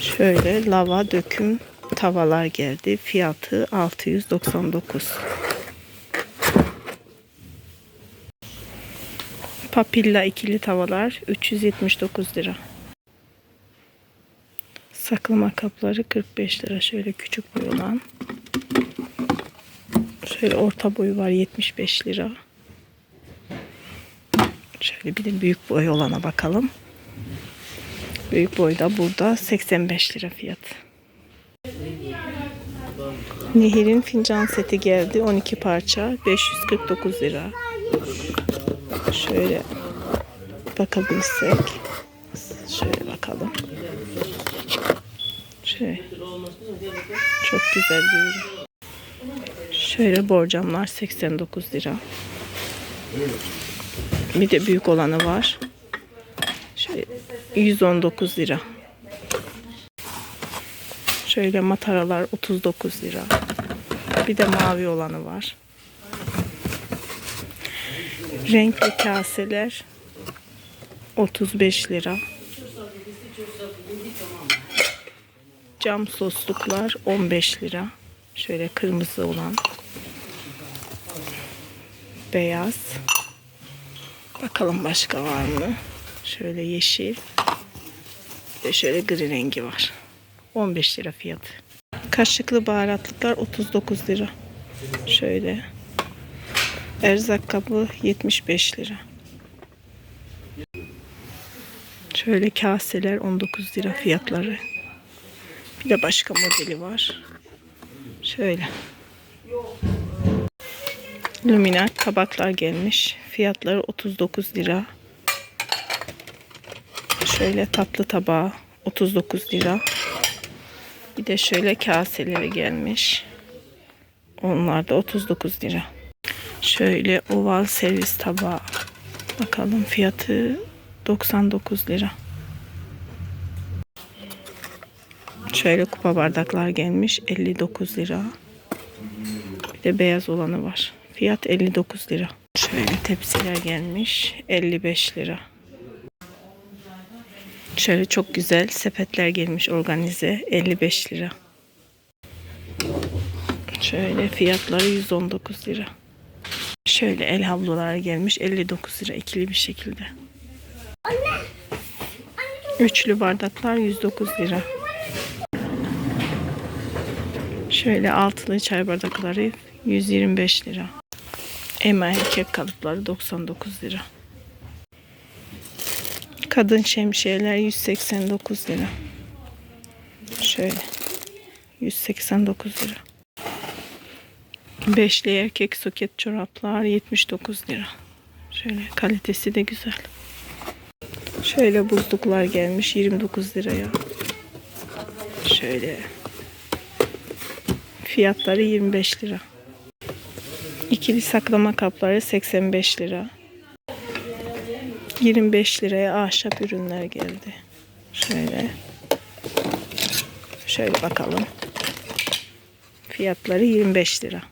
Şöyle lava döküm tavalar geldi. Fiyatı 699. Papilla ikili tavalar 379 lira. Saklama kapları 45 lira. Şöyle küçük boy olan. Şöyle orta boyu var 75 lira. Şöyle bir de büyük boy olana bakalım. Büyük boyda burada 85 lira fiyat. Nehir'in fincan seti geldi. 12 parça. 549 lira. Şöyle bakabilirsek. Şöyle bakalım. Şöyle. Çok güzel bir ürün. Şöyle borcamlar 89 lira. Bir de büyük olanı var. Şöyle 119 lira. Şöyle mataralar 39 lira. Bir de mavi olanı var. Renkli kaseler 35 lira. Cam sosluklar 15 lira. Şöyle kırmızı olan. Beyaz. Bakalım başka var mı? Şöyle yeşil. Bir de şöyle gri rengi var. 15 lira fiyatı. Kaşıklı baharatlıklar 39 lira. Şöyle. Erzak kabı 75 lira. Şöyle kaseler 19 lira fiyatları. Bir de başka modeli var. Şöyle. Lumina tabaklar gelmiş. Fiyatları 39 lira. Şöyle tatlı tabağı 39 lira. Bir de şöyle kaseleri gelmiş. Onlar da 39 lira. Şöyle oval servis tabağı. Bakalım fiyatı 99 lira. Şöyle kupa bardaklar gelmiş 59 lira. Bir de beyaz olanı var. Fiyat 59 lira. Şöyle tepsiler gelmiş 55 lira. Şöyle çok güzel sepetler gelmiş organize 55 lira. Şöyle fiyatları 119 lira. Şöyle el havlular gelmiş 59 lira ikili bir şekilde. Üçlü bardaklar 109 lira. Şöyle altılı çay bardakları 125 lira. Ema erkek kalıpları 99 lira. Kadın şemsiyeler 189 lira. Şöyle. 189 lira. Beşli erkek soket çoraplar 79 lira. Şöyle kalitesi de güzel. Şöyle buzluklar gelmiş 29 liraya. Şöyle. Fiyatları 25 lira. İkili saklama kapları 85 lira. 25 liraya ahşap ürünler geldi. Şöyle. Şöyle bakalım. Fiyatları 25 lira.